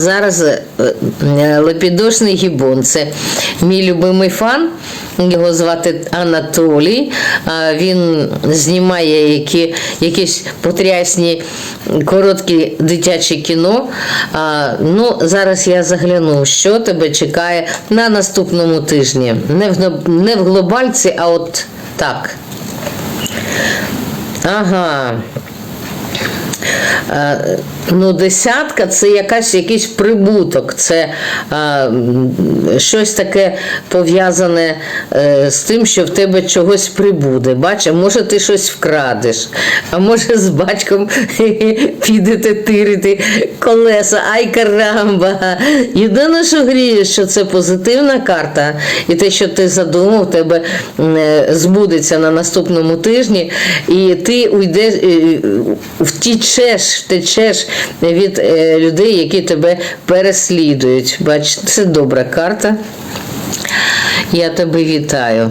Зараз е, е, лепідошний гібон. Це мій любимий фан. Його звати Анатолій. Він знімає які, якісь потрясні короткі дитячі кіно. Ну, зараз я загляну, що тебе чекає на наступному тижні. Не в, не в глобальці, а от так. Ага. Е, Ну, десятка це якась, якийсь прибуток, це е, щось таке пов'язане е, з тим, що в тебе чогось прибуде. Бач, а може ти щось вкрадеш, а може з батьком підете тирити колеса. Ай карамба! Єдине, що гріє, що це позитивна карта, і те, що ти задумав, в тебе збудеться на наступному тижні, і ти уйдеш, е, втічеш, втечеш від е, людей, які тебе переслідують. Бач, це добра карта. Я тебе вітаю.